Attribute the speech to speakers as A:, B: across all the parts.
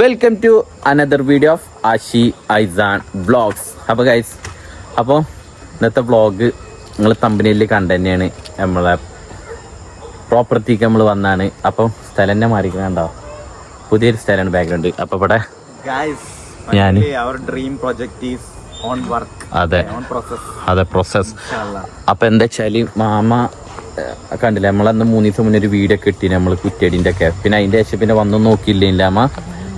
A: Welcome to another video of Ashi Aizan blogs അപ്പോൾ guys അപ്പോൾ ഇന്നത്തെ ബ്ലോഗ് നിങ്ങൾ തമ്പനിയിൽ കണ്ടു തന്നെയാണ്. നമ്മളെ പ്രോപ്പർട്ടിക്ക് നമ്മൾ വന്നാണ്. അപ്പം സ്ഥലം തന്നെ മാറിക്കണ്ടോ പുതിയൊരു സ്ഥലമാണ് ബാക്ക്ഗ്രൗണ്ട് അപ്പോൾ ഇവിടെ ഞാൻ- അതെ. അതെ പ്രോസസ്. അപ്പം എന്താ വെച്ചാൽ മാമ കണ്ടില്ല? നമ്മളന്ന് മൂന്ന് ദിവസം മുന്നേ ഒരു വീഡിയോ കിട്ടി നമ്മൾ കുറ്റിയടിന്റെ ഒക്കെ പിന്നെ അതിന്റെ ശേഷം പിന്നെ വന്നു നോക്കിയില്ലേ അമ്മ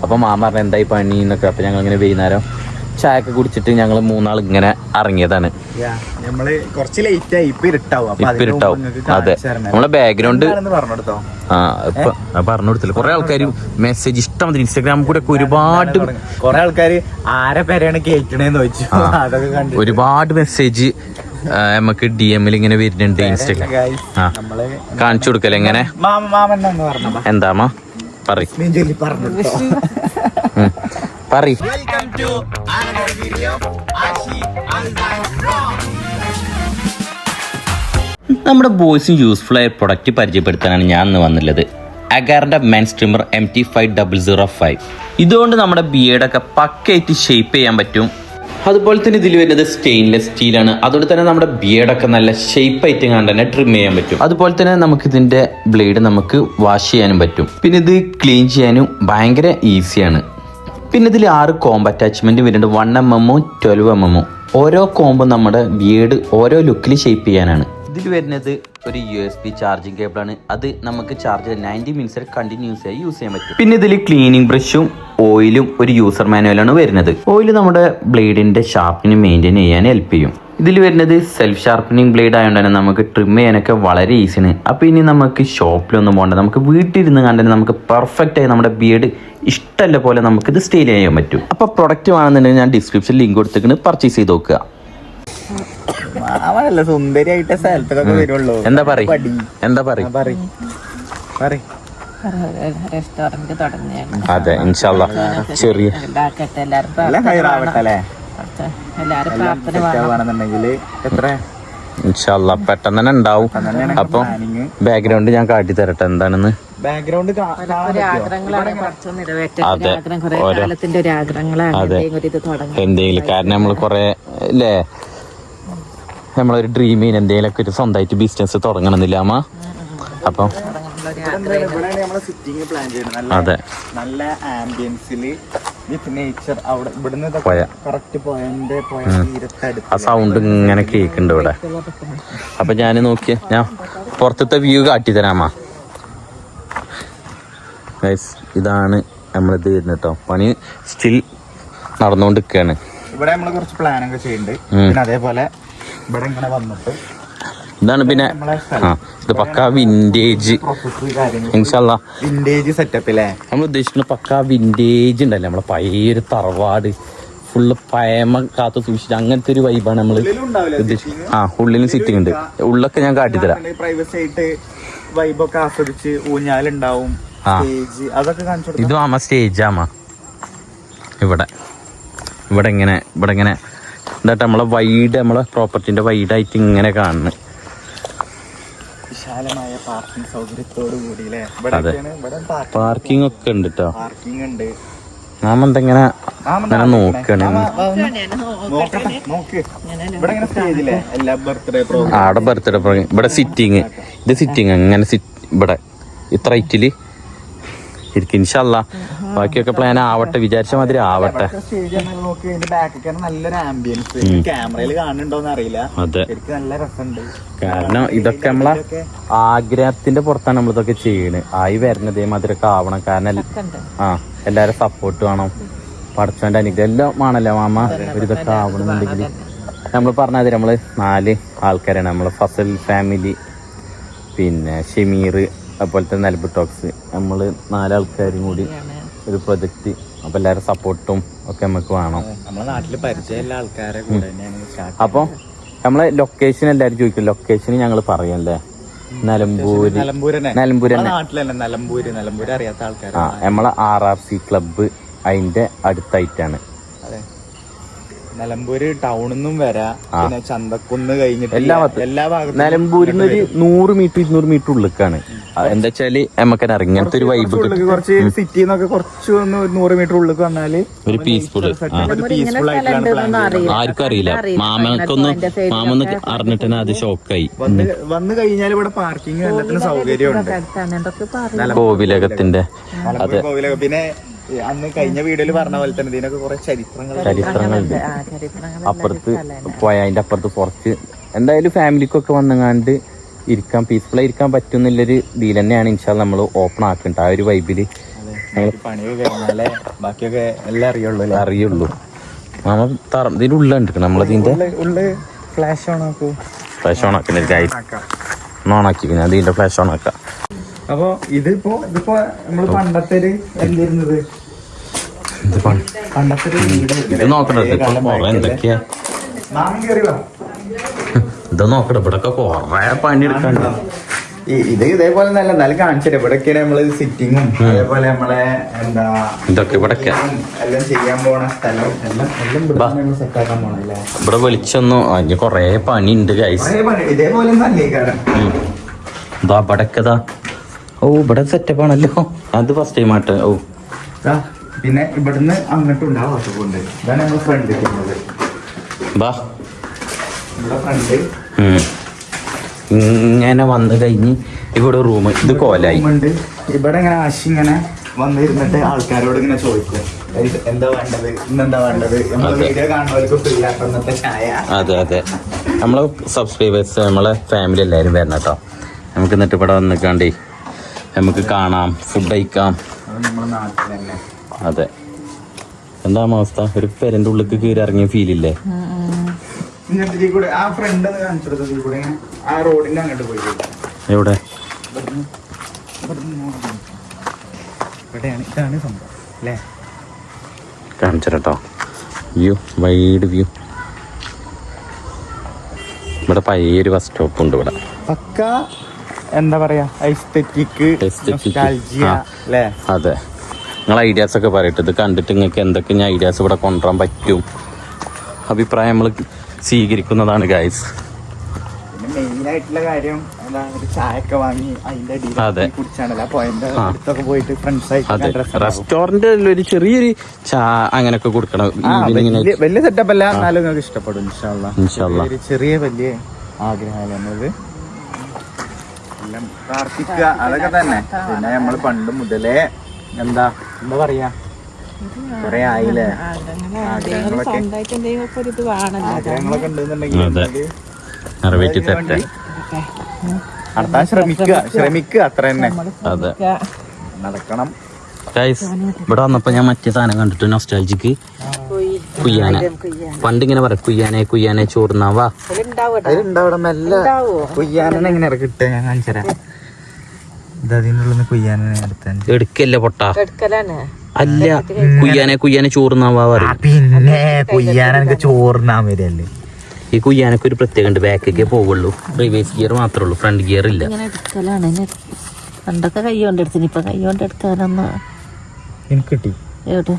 A: അപ്പം മാമ പറഞ്ഞ എന്തായി പണി എന്നൊക്കെ. അപ്പം ഞങ്ങൾ ഇങ്ങനെ വൈകുന്നേരം ചായ ഒക്കെ കുടിച്ചിട്ട് ഞങ്ങൾ മൂന്നാൾ ഇങ്ങനെ ഇറങ്ങിയതാണ്.
B: നമ്മൾ കുറച്ച് ലേറ്റ് ആയി. ഇപ്പൊ ഇരുട്ടാവും.
A: അതെ. നമ്മളെ ബാക്ക്ഗ്രൗണ്ട്
B: പറഞ്ഞുകൊടുത്തില്ല കൊറേ
A: ആ പറഞ്ഞു കൊടുത്തില്ല കുറെ ആൾക്കാർ മെസ്സേജ് ഇഷ്ടം ഇൻസ്റ്റാഗ്രാമിൽ കൂടെ ഒക്കെ ഒരുപാട്
B: കൊറേ ആൾക്കാർ ആരെ പേരാണ് കേൾക്കണേന്ന് ചോദിച്ചു. അതൊക്കെ കണ്ടു
A: ഒരുപാട് മെസ്സേജ് നമുക്ക് ഡി എമ്മിൽ ഇങ്ങനെ വരുന്നുണ്ട് ഇൻസ്റ്റാഗ്രാം കാണിച്ചു കൊടുക്കല്ലേ എങ്ങനെ?
B: മാമ?
A: പറ നമ്മുടെ ബോയ്സിന് യൂസ്ഫുൾ ആയ പ്രൊഡക്റ്റ് പരിചയപ്പെടുത്താനാണ് ഞാൻ ഇന്ന് വന്നുള്ളത് അഗാറിന്റെ men trimmer M T five double zero five ഇതുകൊണ്ട് നമ്മുടെ ബിയേഡൊക്കെ പക്കയായിട്ട് ഷേപ്പ് ചെയ്യാൻ പറ്റും. അതുപോലെ തന്നെ ഇതിൽ വരുന്നത് സ്റ്റെയിൻലെസ് സ്റ്റീലാണ് അതുകൊണ്ട് തന്നെ നമ്മുടെ ബിയർഡൊക്കെ നല്ല ഷേപ്പ് ആയിട്ട് കണ്ട് തന്നെ ട്രിം ചെയ്യാൻ പറ്റും. അതുപോലെ തന്നെ നമുക്ക് ഇതിന്റെ ബ്ലേഡ് നമുക്ക് വാഷ് ചെയ്യാനും പറ്റും. പിന്നെ ഇത് ക്ലീൻ ചെയ്യാനും ഭയങ്കര ഈസിയാണ് പിന്നെ ഇതിൽ ആറ് കോംബ് അറ്റാച്ച്മെന്റ് വരുന്നുണ്ട്. വൺ എം എമ്മും ട്വൽവ് എം എമ്മും ഓരോ കോംബും നമ്മുടെ ബിയേഡ് ഓരോ ലുക്കിൽ ഷേപ്പ് ചെയ്യാനാണ്. ഇതിൽ വരുന്നത് ഒരു യു എസ് ബി ചാർജിങ് കേബിളാണ് അത് നമുക്ക് ചാർജ് നയന്റി മിനിറ്റ്സ് കണ്ടിന്യൂസ് ആയി യൂസ് ചെയ്യാൻ പറ്റും. പിന്നെ ഇതിൽ ക്ലീനിങ് ബ്രഷും ഓയിലും ഒരു യൂസർ മാനുവലാണ് വരുന്നത്. ഓയിൽ നമ്മുടെ ബ്ലേഡിന്റെ ഷാർപ്പിന് മെയിന്റെയിൻ ചെയ്യാൻ ഹെൽപ്പ് ചെയ്യും. ഇതിൽ വരുന്നത് സെൽഫ് ഷാർപ്പനിങ് ബ്ലേഡ് ആയതുകൊണ്ട് തന്നെ നമുക്ക് ട്രിം ചെയ്യാനൊക്കെ വളരെ ഈസിയാണ് അപ്പോൾ ഇനി നമുക്ക് ഷോപ്പിലൊന്നും പോകണ്ട നമുക്ക് വീട്ടിലിരുന്ന് കണ്ടു നമുക്ക് പെർഫെക്റ്റ് ആയി നമ്മുടെ ബിയർഡ് ഇഷ്ടമല്ല പോലെ നമുക്കിത് ഇത് സ്റ്റൈൽ ചെയ്യാൻ പറ്റും. അപ്പോൾ പ്രൊഡക്റ്റ് വേണമെന്നുണ്ടെങ്കിൽ ഞാൻ ഡിസ്ക്രിപ്ഷൻ ലിങ്ക് കൊടുത്തിട്ട് പർച്ചേസ് ചെയ്ത് നോക്കുക.
B: മാമനല്ല സുന്ദരിയായിട്ട് സ്ഥലത്തൊക്കെ വരുള്ളൂ.
A: എന്താ പറ
B: പടി.
A: എന്താ
B: പറയ്? പറയ്.
C: റെസ്റ്റോറന്റ് തുടങ്ങിയാണ്.
A: അതെ ഇൻഷാല്ല ചെറിയ
B: ഹൈറാവട്ടെ അല്ലേ?
C: പ്രാർത്ഥന
B: വേണമെന്നുണ്ടെങ്കിൽ എത്ര?
A: ഇൻഷാല്ല പെട്ടെന്ന് തന്നെ ഉണ്ടാവും അപ്പൊ ബാക്ക്ഗ്രൗണ്ട് ഞാൻ കാട്ടി തരട്ടെ എന്താണെന്ന്?
B: ബാക്ക്ഗ്രൗണ്ട്
A: അതെ.
C: എന്തെങ്കിലും
A: കാരണം നമ്മൾ കൊറേ അല്ലേ? നമ്മളൊരു ഡ്രീമിന് എന്തെങ്കിലുമൊക്കെ ഒരു സ്വന്തമായിട്ട് ബിസിനസ് തുടങ്ങണമെന്നില്ല അമ്മ. അപ്പം അതെ.
B: നല്ല ആംബിയൻസിൽ വിത്ത് നേച്ചർ അവിടെ ഇവിടുന്ന്
A: പോയ.
B: കറക്റ്റ് പോയിന്റ് പോയ തീരത്തടുത്ത്
A: ആ സൗണ്ട് ഇങ്ങനെ കേൾക്കുന്നുണ്ട് ഇവിടെ. അപ്പൊ ഞാൻ നോക്കിയ ഞാൻ പുറത്തത്തെ വ്യൂ കാട്ടി തരാമാ ഇതാണ് നമ്മളിത് വരുന്നത് കേട്ടോ പണി സ്റ്റിൽ നടന്നുകൊണ്ടിരിക്കുകയാണ്
B: ഇവിടെ നമ്മൾ കുറച്ച് പ്ലാനൊക്കെ ചെയ്യുന്നുണ്ട് പിന്നെ അതേപോലെ ഇവിടെ ഇങ്ങനെ വന്നിട്ട്
A: ഇതാണ് പിന്നെ ആ ഇത് പക്ക
B: വിന്റേജ്
A: ഇൻഷല്ല.
B: വിന്റേജ് സെറ്റപ്പില്ലേ
A: നമ്മൾ ഉദ്ദേശിക്കുന്ന പക്ക വിന്റേജ് ഉണ്ടല്ലേ? നമ്മളെ പയ്യൊരു തറവാട് ഫുള്ള് പയമ കാത്തു സൂക്ഷിച്ച് അങ്ങനത്തെ ഒരു വൈബാണ് നമ്മൾ ഉദ്ദേശിക്കുന്നത് ആ ഉള്ളിലും സിറ്റിംഗ് ഉണ്ട്. ഉള്ളൊക്കെ ഞാൻ കാട്ടിത്തരാം
B: പ്രൈവസി ആയിട്ട് വൈബൊക്കെ ആസ്വദിച്ച് ഊഞ്ഞാലുണ്ടാവും അതൊക്കെ കാണിച്ചു കൊടുക്കാം
A: ഇതും ആമ സ്റ്റേജ് ആമ. ഇവിടെ. ഇവിടെ ഇങ്ങനെ ഇവിടെ ഇങ്ങനെ എന്താ നമ്മളെ വൈഡ് നമ്മളെ പ്രോപ്പർട്ടിന്റെ വൈഡായിട്ട് ഇങ്ങനെ കാണുന്നു.
B: വിശാലമായ പാർക്കിംഗ് സൗകര്യത്തോടു കൂടി
A: അതെ. പാർക്കിംഗ് ഒക്കെ ഉണ്ട്. കേട്ടോ
B: പാർക്കിംഗ് ഉണ്ട്.
A: നാം എന്തെങ്ങനെ ഇങ്ങനെ നോക്കണ്.
B: മാമ, സ്റ്റേജില്ലേ ബർത്ത്ഡേ പ്രോഗ്രാം
A: ആടെ ബർത്ത്ഡേ ഇവിടെ സിറ്റിങ് ഇത് സിറ്റിങ് അങ്ങനെ ഇവിടെ. ഇത്ര ഹൈറ്റിൽ ഇരിക്കും. ഇൻഷല്ല ബാക്കിയൊക്കെ പ്ലാൻ ആവട്ടെ വിചാരിച്ച മാതിരി ആവട്ടെ.
B: നല്ലൊരു ആംബിയൻസ് ക്യാമറയിൽ കാണുന്നുണ്ടോന്ന് അറിയില്ല.
A: അതെ.
B: നല്ല രസമുണ്ട്.
A: കാരണം ഇതൊക്കെ നമ്മളെ ആഗ്രഹത്തിന്റെ പുറത്താണ് നമ്മളിതൊക്കെ ചെയ്യണത് ആയി വരുന്നത് ഒക്കെ ആവണം. കാരണം ആ എല്ലാരും സപ്പോർട്ട് വേണം. പഠിച്ചോന്റെ അനുഗ്രഹം എല്ലാം ആണല്ലോ മാമ? ഒരു ഇതൊക്കെ ആവണമെന്നുണ്ടെങ്കിൽ നമ്മൾ പറഞ്ഞാൽ നമ്മൾ നാല് ആൾക്കാരാണ്. നമ്മളെ ഫസൽ ഫാമിലി പിന്നെ ഷെമീർ അതുപോലത്തെ നെൽബ് ടോക്സ്. നമ്മൾ നാലാൾക്കാരും കൂടി ഒരു പ്രൊജക്റ്റ്. അപ്പൊ എല്ലാവരും സപ്പോർട്ടും ഒക്കെ നമുക്ക് വേണം.
B: നമ്മളെ നാട്ടിൽ പരിചയമുള്ള ആൾക്കാരെ കൂടെ
A: അപ്പോൾ നമ്മളെ ലൊക്കേഷൻ എല്ലാവരും ചോദിക്കും ലൊക്കേഷൻ ഞങ്ങൾ പറയല്ലേ? നിലമ്പൂര്.
B: നിലമ്പൂര്?
A: നിലമ്പൂര്
B: അറിയാത്ത ആൾക്കാർ
A: നമ്മളെ ആർ ആർ സി ക്ലബ്ബ് അതിന്റെ അടുത്തായിട്ടാണ്.
B: നിലമ്പൂര് ടൗണിൽ നിന്നും വരാം. പിന്നെ ചന്തക്കുന്ന് കഴിഞ്ഞിട്ട്
A: എല്ലാ ഭാഗത്തും.
B: എല്ലാ ഭാഗത്തും
A: നിലമ്പൂരിൽ നിന്ന് ഒരു നൂറ് മീറ്റർ ഇരുന്നൂറ് മീറ്റർ ഉള്ളിലേക്കാണ് എന്താ വെച്ചാൽ നമുക്ക് ഇങ്ങനത്തെ ഒരു വൈബ്
B: കുറച്ച് സിറ്റി സിറ്റിയിൽ നിന്നൊക്കെ കുറച്ച് ഒന്ന് നൂറ് മീറ്റർ ഉള്ളിലേക്ക് വന്നാൽ
A: ഒരു പീസ്ഫുൾ
B: ഒരു പീസ്ഫുൾ ആയിട്ടുള്ള
A: ആർക്കും അറിയില്ല. മാമക്കൊന്നും മാമൊന്ന് അറിഞ്ഞിട്ട് അത് ഷോക്കായി
B: വന്നു വന്ന് കഴിഞ്ഞാൽ ഇവിടെ പാർക്കിംഗ് എല്ലാത്തിനും സൗകര്യമുണ്ട്.
A: കോവിലകത്തിന്റെ
B: അതെ. പിന്നെ അന്ന് കഴിഞ്ഞ വീഡിയോയിൽ പറഞ്ഞ പോലെ തന്നെ ഇതിനൊക്കെ കുറെ ചരിത്രങ്ങൾ
A: ചരിത്രങ്ങളുണ്ട്. അപ്പുറത്ത് പോയ അതിന്റെ അപ്പുറത്ത് കുറച്ച് എന്തായാലും ഫാമിലിക്കൊക്കെ വന്നങ്ങാണ്ട് ഇരിക്കാൻ പീസ്ഫുള്ളായി ഇരിക്കാൻ പറ്റുന്നില്ലൊരു ഡീൽ തന്നെയാണ് ഇൻഷാൽ നമ്മൾ ഓപ്പൺ ആക്കേണ്ടത് ആ ഒരു
B: വൈബിൽ ബാക്കിയൊക്കെ എല്ലാം അറിയുള്ളൂ അല്ലേ?
A: അറിയുള്ളൂ. നമ്മൾ തറ ഇതിന്റെ ഉള്ളുണ്ട്
B: ഉള്ള് ഫ്ലാഷ് ഓൺ ആക്കൂ.
A: ഫ്ലാഷ് ഓൺ ആക്കുന്നില്ല ഓൺ ആക്കി. അതിന്റെ ഫ്ലാഷ് ഓൺ ആക്കാം.
B: അപ്പൊ ഇതിപ്പോ ഇതിപ്പോ നമ്മൾ പണ്ടത്തെ ഒരു എന്തിരുന്നത്?
A: ഇത്
B: പണ്ടത്തെ ഒരു വീട്
A: ഇത് നോക്കണ്ട ഇപ്പൊ കൊറേ എന്തൊക്കെയാ?
B: മാമൻ കയറി വാ.
A: ഇത് നോക്കണ്ട ഇവിടെ ഒക്കെ കൊറേ പണി എടുക്കാണ്ട്.
B: ഇത് ഇതേപോലെ നല്ല നല്ല കാണിച്ചിട്ട് ഇവിടെയൊക്കെയാണ് നമ്മൾ സിറ്റിങ്ങും അതേപോലെ നമ്മളെ എന്താ
A: ഇതൊക്കെ ഇവിടൊക്കെ.
B: എല്ലാം ചെയ്യാൻ പോണ സ്ഥലം. എല്ലാം എല്ലാം ഇവിടെ നമ്മൾ സെറ്റ് ആക്കാൻ പോണല്ലേ
A: ഇവിടെ വിളിച്ചൊന്നും അതിന് കൊറേ പണി ഉണ്ട് ഗൈസ്
B: ഇതേപോലെ നല്ല കാരണം
A: ഇതാ ഇവിടൊക്കെതാ ഓ ഇവിടെ സെറ്റപ്പ് ആണല്ലോ. അത് ഫസ്റ്റ് ടൈം ആട്ടെ. ഓ.
B: പിന്നെ ഇവിടുന്ന് അങ്ങോട്ടും ഉണ്ടാവും ഇതാണ് നമ്മൾ ഫ്രണ്ട്
A: ബാ.
B: ഇവിടെ ഫ്രണ്ട്.
A: ഇങ്ങനെ വന്നു കഴിഞ്ഞ് ഇവിടെ റൂം ഇത് കോലായി.
B: ഇവിടെ ഇങ്ങനെ ആശി ഇങ്ങനെ വന്നിരുന്നിട്ട് ആൾക്കാരോട് ഇങ്ങനെ ചോദിക്കും. എന്താ വേണ്ടത്? ഇന്നെന്താ വേണ്ടത്. വീഡിയോ കാണുന്നവർക്ക് ഫ്രീ ആക്കുന്നത്തെ ചായ.
A: അതെ അതെ. നമ്മളെ സബ്സ്ക്രൈബേഴ്സ് നമ്മളെ ഫാമിലി എല്ലാവരും വരണം കേട്ടോ. നമുക്ക് എന്നിട്ട് ഇവിടെ വന്നിക്കാണ്ടേ. നമുക്ക് കാണാം ഫുഡ് കഴിക്കാം.
B: അത്
A: എന്താ അവസ്ഥ ഒരു പെരന്റെ ഉള്ളിക്ക് കീറി ഇറങ്ങിയ ഫീൽ ഇല്ലേ
B: കാണിച്ചു
A: എവിടെ? കാണിച്ചിട്ടോ വ്യൂ വൈഡ് വ്യൂ ഇവിടെ പയ്യൊരു ബസ് സ്റ്റോപ്പ് ഉണ്ട് ഇവിടെ.
B: പക്ക. എന്താ പറയാ. അല്ലേ?
A: അതെ. നിങ്ങൾ ഐഡിയാസ് ഒക്കെ പറയട്ടെ. ഇത് കണ്ടിട്ട് നിങ്ങൾക്ക് എന്തൊക്കെ ഞാൻ ഐഡിയാസ് ഇവിടെ കൊണ്ടുവരാൻ പറ്റും? അഭിപ്രായം നമ്മൾ സ്വീകരിക്കുന്നതാണ് ഗൈസ്
B: ആയിട്ടുള്ള കാര്യം ചായയൊക്കെ വാങ്ങി അതിന്റെ. കുടിച്ചാണല്ലോ. പോയിന്റ് അടുത്തൊക്കെ പോയിട്ട്
A: ഒരു ചെറിയൊരു ചാ അങ്ങനെയൊക്കെ കൊടുക്കണം.
B: വലിയ സെറ്റപ്പ് അല്ല. എന്നാലും നിങ്ങൾക്ക് ഇഷ്ടപ്പെടും. ചെറിയ വലിയ എന്നത് എല്ലാം പ്രാർത്ഥിക്കുക. അതൊക്കെ തന്നെ. പിന്നെ നമ്മൾ പണ്ട് മുതലേ എന്താ എന്താ പറയാ? കൊറേ ആയില്ലേ? ആഗ്രഹങ്ങളൊക്കെ. ആഗ്രഹങ്ങളൊക്കെ ഉണ്ടെന്നുണ്ടെങ്കിൽ
A: നിറവേറ്റി തരട്ടെ
B: നടത്താൻ ശ്രമിക്കുക. ശ്രമിക്കുക അത്ര തന്നെ.
A: അതെ.
B: നടക്കണം.
A: ഇവിടെ വന്നപ്പോ ഞാൻ മറ്റേ സാധനം കണ്ടിട്ട് നൊസ്റ്റാൾജിക്ക് കുയ്യാന. പണ്ട് ഇങ്ങനെ പറയാം കുയ്യാനെ കുയ്യാനെ
B: കുയ്യാനെ എങ്ങനെ കിട്ടുക ഞാൻ കാണിച്ചരാ
A: എടുക്കല്ലേ പൊട്ട? അല്ല കുയ്യാനെ കുയ്യാനെ ചോറുന്നാവാ
B: പിന്നെ കുയ്യാന എനിക്ക് വരല്ലേ
A: ഈ കുയ്യാനൊക്കെ ഒരു പ്രത്യേകം ഉണ്ട് ബാക്കൊക്കെ പോവുള്ളൂ. റിവേഴ്സ് ഗിയർ മാത്രമേ ഉള്ളൂ ഫ്രണ്ട് ഗിയർ ഇല്ല.
C: പണ്ടൊക്കെ കൈ കൊണ്ടെടുത്തിന് ഇപ്പൊ കൈ കൊണ്ടെടുത്താലൊന്ന്
B: എനിക്ക് കിട്ടി.
C: എവിടെ?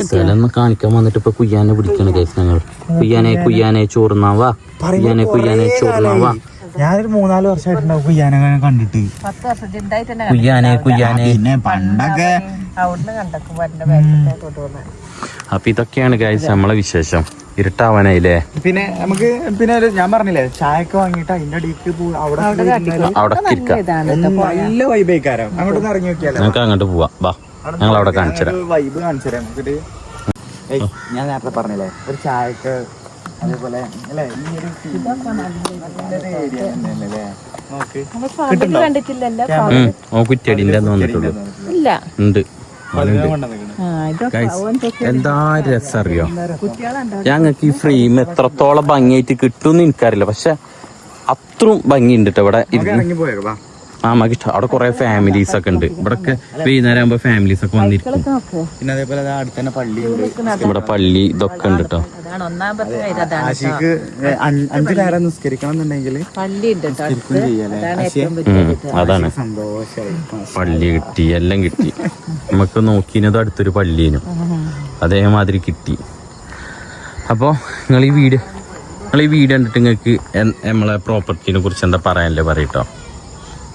A: സ്ഥലം കാണിക്കാൻ വന്നിട്ട് ഇപ്പൊ കുയ്യാനെ പിടിക്കണ കേസ് ഞങ്ങൾ കുയ്യാനെ കുയ്യാനെ ചോറുന്നാവാ കുയ്യാനെ കുയ്യാനെ ചോറുന്നാവാ
B: ഞാനൊരു മൂന്നാൽ വർഷമായിട്ടുണ്ടാവും കുയ്യാനെ കണ്ടിട്ട്.
A: കുയ്യാനെ കുയ്യാനെ.
B: പിന്നെ പണ്ടൊക്കെ
A: അപ്പൊ ഇതൊക്കെയാണ് ഗൈസ് നമ്മളെ വിശേഷം. ഇരുട്ടാവാനായില്ലേ?
B: പിന്നെ നമുക്ക് പിന്നെ ഞാൻ പറഞ്ഞില്ലേ ചായക്ക് വാങ്ങിട്ട് അതിന്റെ അടിക്ക് പോവാ അവിടെ
A: അവിടെ
B: നല്ല വൈബേക്കാരം അങ്ങോട്ടൊന്ന് ഇറങ്ങി നോക്കിയാലോ?
A: നമുക്ക് അങ്ങോട്ട് പോവാ. വാ. ഞങ്ങൾ അവിടെ കാണിച്ചുതരാം.
B: വൈബ് കാണിച്ചു തരാം നമുക്കൊരു ഞാൻ നേരത്തെ പറഞ്ഞില്ലേ ഒരു ചായക്ക് അതേപോലെ അല്ലേ? ഈ ഒരു ഏരിയ തന്നെയല്ലേ
A: കുറ്റടിന്റെ ഉണ്ട്. എന്താ രസം? അറിയോ ഞങ്ങൾക്ക് ഈ ഫ്രെയിം എത്രത്തോളം ഭംഗിയായിട്ട് കിട്ടുമെന്ന് എനിക്കറിയില്ല. പക്ഷെ അത്രയും ഭംഗിയുണ്ട് ട്ടോ ഇവിടെ ഇരുന്ന്. മാമക്ക് ഇഷ്ടം അവിടെ കുറെ ഫാമിലീസ് ഒക്കെ ഉണ്ട്. ഇവിടെ ഒക്കെ വൈകുന്നേരം ആകുമ്പോ ഫാമിലീസ് ഒക്കെ വന്നിരിക്കും.
C: നോക്ക്
B: പിന്നെ അതേപോലെ അത് അടുത്ത് തന്നെ പള്ളിയുണ്ട്
A: ഇവിടെ പള്ളി ഇതൊക്കെ ഉണ്ട് കേട്ടോ
C: അതാണ് ഒന്നാമത്തെ കാര്യം അതാണ്
B: ആശിക്ക് അഞ്ച് അഞ്ച് നേരം നിസ്കരിക്കണം എന്നുണ്ടെങ്കിൽ
C: പള്ളി ഉണ്ട് കേട്ടോ അതാണ് ഏറ്റവും വലിയ
A: അതാണ്.
B: സന്തോഷായി.
A: പള്ളി കിട്ടി എല്ലാം കിട്ടി. നമുക്ക് നോക്കിയത് അടുത്തൊരു പള്ളീനും അതേമാതിരി കിട്ടി. അപ്പോൾ നിങ്ങൾ ഈ വീഡിയോ നിങ്ങൾ ഈ വീഡിയോ കണ്ടിട്ട് നിങ്ങൾക്ക് നമ്മളെ പ്രോപ്പർട്ടിനെ കുറിച്ച് എന്താ പറയാനല്ലേ പറയട്ടോ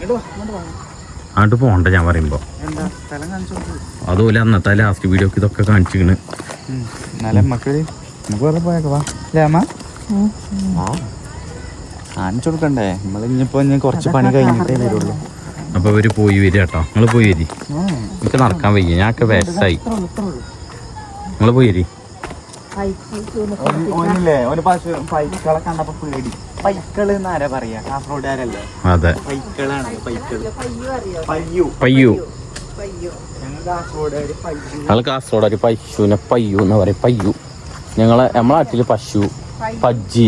A: അങ്ങോട്ട് പോകണ്ട ഞാൻ പറയുമ്പോ.
B: എന്താ സ്ഥലം കാണിച്ചു
A: അതുപോലെ അന്നത്തെ ലാസ്റ്റ് വീഡിയോ ഇതൊക്കെ
B: കാണിച്ചിരിക്കണ്. അപ്പൊ ഇവർ കാണിച്ചു കൊടുക്കണ്ടേ? നമ്മൾ ഇനിയിപ്പോ ഇനി കുറച്ച് പണി കഴിഞ്ഞിട്ടേ വരുള്ളൂ.
A: അപ്പോൾ ഇവർ പോയി വരിക കേട്ടോ. നിങ്ങൾ പോയി വരി. എനിക്ക് നടക്കാൻ വയ്യ. ഞാനൊക്കെ വയസ്സായി നിങ്ങൾ പോയി വരി.
B: ഓനില്ലേ? ഓന് പശു പൈക്കളെ കണ്ടപ്പോ പേടി. പൈക്കൾ എന്നാരാ പറയാ? കാസർഗോഡുകാരല്ലേ?
A: അതെ.
B: പൈക്കളാണ് പൈക്കൾ. പയ്യു
A: പയ്യു
B: ഞങ്ങൾ
A: കാസർഗോഡ് പശുവിനെ പയ്യു എന്ന് പറയും. പയ്യു. ഞങ്ങളെ നമ്മളെ നാട്ടിൽ പശു പജ്ജി.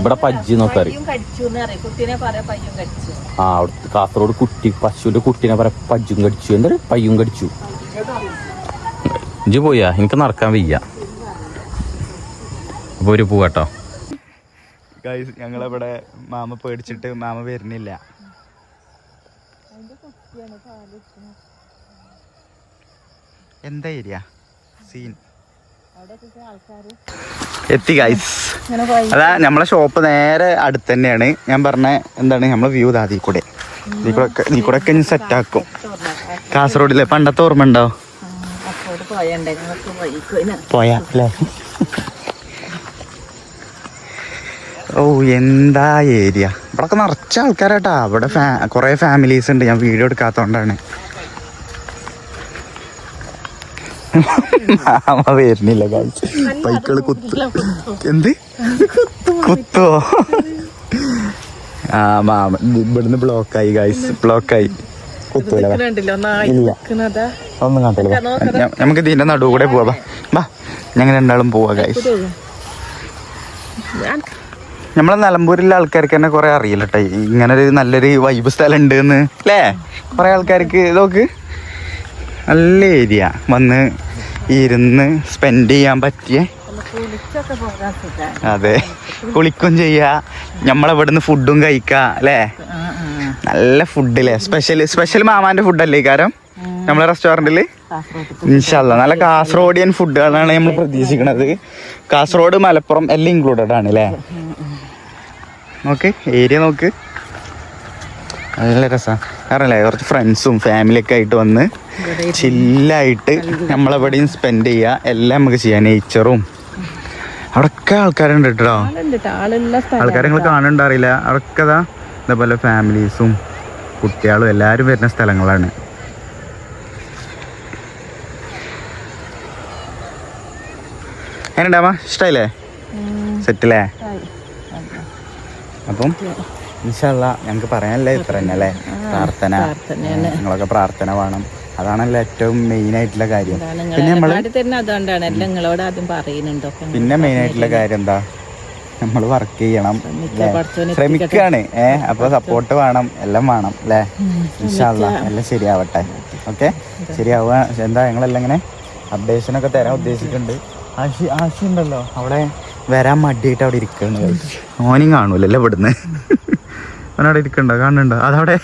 A: ഇവിടെ പജ്ജി എന്നൊക്കെ അറിയും
C: കടിച്ചു എന്ന് പറയും. കുട്ടീനെ പറയാ പയ്യും കടിച്ചു.
A: ആ അവിടുത്തെ കാസർഗോഡ് കുട്ടി പശുവിന്റെ കുട്ടീനെ പറയാം പജ്ജും കടിച്ചു. എന്താ പയ്യും കടിച്ചു. ഇഞ്ചി പോയാ? എനിക്ക് നടക്കാൻ വയ്യ. അപ്പൊ ഒരു പോവാട്ടോ
B: ഗൈസ് ഞങ്ങളിവിടെ മാമ പേടിച്ചിട്ട് മാമ വരുന്നില്ല. എന്താ ഏരിയ? സീൻ എത്തി ഗൈസ് അതാ നമ്മളെ ഷോപ്പ് നേരെ അടുത്ത് തന്നെയാണ്. ഞാൻ പറഞ്ഞ എന്താണ് നമ്മളെ വ്യൂ ഇതാ തീ കൂടെ. നീ കൂടെ ഒക്കെ കൂടെ ഒക്കെ സെറ്റ് ആക്കും. കാസർഗോഡിലെ പണ്ടത്തെ ഓർമ്മ ഉണ്ടോ? പോയാ അല്ലേ? എന്താ ഏരിയ? ഇവിടൊക്കെ നിറച്ച ആൾക്കാരാട്ടാ. ഇവിടെ ഫാ കുറെ ഫാമിലീസ് ഉണ്ട്. ഞാൻ വീഡിയോ എടുക്കാത്തോണ്ടാണ്. മാമ വരുന്നില്ല guys. ബൈക്കുകൾ കുത്തു. എന്ത്? കുത്തോ? ആ മാമ ഇവിടുന്ന് ബ്ലോക്കായി ഗൈസ് ബ്ലോക്കായി കുത്തൂല ഇല്ല. ഒന്നും കാട്ടില്ല നമുക്ക് ഇതിന്റെ നടുവ് കൂടെ പോവാ ബാ ഞങ്ങൾ രണ്ടാളും പോവാ ഗൈസ് നമ്മളെ നിലമ്പൂരിലെ ആൾക്കാർക്ക് തന്നെ കുറെ അറിയില്ല കേട്ടോ ഇങ്ങനെ ഒരു നല്ലൊരു വൈബ് സ്ഥലം ഉണ്ട് എന്ന് അല്ലേ കുറെ ആൾക്കാർക്ക് നോക്ക് നല്ല ഏരിയ വന്ന് ഇരുന്ന് സ്പെൻഡ് ചെയ്യാൻ പറ്റിയ അതെ. കുളിക്കും ചെയ്യാ. നമ്മളെവിടുന്ന് ഫുഡും കഴിക്കാം അല്ലേ നല്ല ഫുഡില്ലേ സ്പെഷ്യൽ സ്പെഷ്യൽ മാമാന്റെ ഫുഡല്ലേ അല്ലേ കാരം? നമ്മളെ
C: റെസ്റ്റോറന്റിൽ
B: ഇൻഷല്ല നല്ല കാസർഗോഡിയൻ ഫുഡുകളാണ് നമ്മൾ പ്രതീക്ഷിക്കുന്നത് കാസർഗോഡ് മലപ്പുറം എല്ലാം ഇൻക്ലൂഡഡ് ആണ് അല്ലേ നോക്ക് ഏരിയ നോക്ക്. നല്ല രസമാണ് കാരണല്ലേ കുറച്ച് ഫ്രണ്ട്സും ഫാമിലിയൊക്കെ ആയിട്ട് വന്ന് ചില്ലായിട്ട് നമ്മളെവിടെയും സ്പെൻഡ് ചെയ്യുക എല്ലാം നമുക്ക് ചെയ്യാം. നേച്ചറും അവിടെയൊക്കെ ആൾക്കാരുണ്ട് കേട്ടോ. ആൾക്കാരെ നിങ്ങൾ കാണണ്ടറിയില്ല അറിയില്ല. ഇതാ ഇതേപോലെ ഫാമിലീസും കുട്ടികളും എല്ലാവരും വരുന്ന സ്ഥലങ്ങളാണ്. എങ്ങനെയുണ്ടാവാ ഇഷ്ടമായില്ലേ സെറ്റില്ലേ അപ്പം ഇൻഷല്ല ഞങ്ങൾക്ക് പറയാനല്ലേ ഇത്ര തന്നെ അല്ലേ? പ്രാർത്ഥന. നിങ്ങളൊക്കെ പ്രാർത്ഥന വേണം. അതാണല്ലോ ഏറ്റവും മെയിൻ ആയിട്ടുള്ള കാര്യം പിന്നെ
C: നമ്മൾ
B: പിന്നെ മെയിൻ ആയിട്ടുള്ള കാര്യം എന്താ? നമ്മൾ വർക്ക് ചെയ്യണം ശ്രമിക്കുകയാണ് ഏ അപ്പൊ സപ്പോർട്ട് വേണം എല്ലാം വേണം അല്ലേ? ഇൻഷാല്ല എല്ലാം ശരിയാവട്ടെ. ഓക്കെ? ശരിയാവുക. എന്താ ഞങ്ങളെല്ലാം ഇങ്ങനെ അപ്ഡേഷനൊക്കെ തരാൻ ഉദ്ദേശിക്കുന്നുണ്ട് ആശി ആശി ഉണ്ടല്ലോ അവിടെ? വരാൻ മടിയായിട്ട് അവിടെ ഇരിക്കുന്നു ഓനും കാണൂലല്ലേ ഇവിടുന്ന്? അവനവിടെ ഇരിക്കണ്ടോ? കാണുന്നുണ്ടോ? അതവിടെ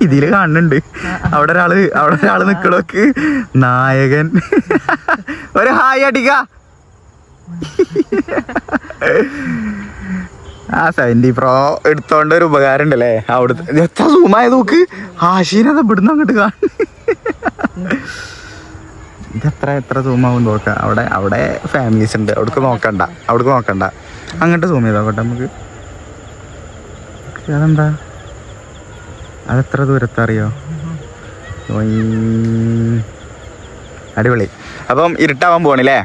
B: ഇതിൽ കാണുന്നുണ്ട്. അവിടെ ഒരാൾ അവിടെ ഒരാൾ നിക്കണോക്ക് നായകൻ. ഒരു ഹായ് അടിക്ക ആ സെവന്റി പ്രോ എടുത്തോണ്ട് ഒരു ഉപകാരം ഉണ്ടല്ലേ? അവിടുത്തെ എത്ര സൂമായ നോക്ക്. ആശീനത് ഇവിടുന്ന് അങ്ങോട്ട് കാണും ഇതെത്ര എത്ര സൂം സൂമാവും നോക്കാം. അവിടെ അവിടെ ഫാമിലീസ് ഉണ്ട്. അവിടേക്ക് നോക്കണ്ട. അവിടേക്ക് നോക്കണ്ട. അങ്ങോട്ട് സൂം ചെയ്തോ കേട്ടോ നമുക്ക്. അതെന്താ അതെത്ര ദൂരത്തറിയോ അടിപൊളി. അപ്പം ഇരുട്ടാവാൻ പോണില്ലേ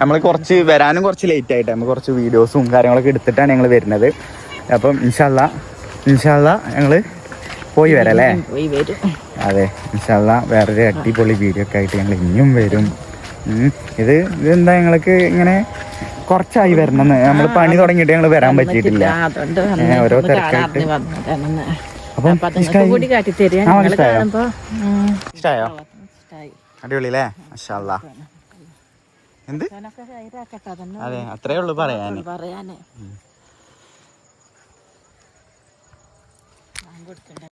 B: നമ്മൾ കുറച്ച് വരാനും കുറച്ച് ലേറ്റ് ആയിട്ട്. നമ്മൾ കുറച്ച് വീഡിയോസും കാര്യങ്ങളൊക്കെ എടുത്തിട്ടാണ് ഞങ്ങൾ വരുന്നത്. അപ്പം ഇൻഷാല്ല ഇൻഷാല്ല ഞങ്ങൾ പോയി വരാം അല്ലേ
C: പോയി വരും.
B: അതെ ഇൻഷാല്ല വേറൊരു അടിപൊളി വീഡിയോ ഒക്കെ ആയിട്ട് ഞങ്ങൾ ഇനിയും വരും. ഇത് ഇതെന്താ ഞങ്ങൾക്ക് ഇങ്ങനെ കുറച്ചായി വരണം നമ്മൾ പണി തുടങ്ങിയിട്ട് ഞങ്ങൾ വരാൻ പറ്റിയിട്ടില്ല. ഓരോ തിരക്കായിട്ട്. അപ്പം
C: ഇഷ്ടമായോ
B: ഇഷ്ടായി? അടിപൊളിയല്ലേ? മഷാല്ല എന്ത്? അതെ അത്രേ ഉള്ളൂ പറയാന്.
C: പറയാനേ. ഞാൻ കൊടുക്കണ്ട.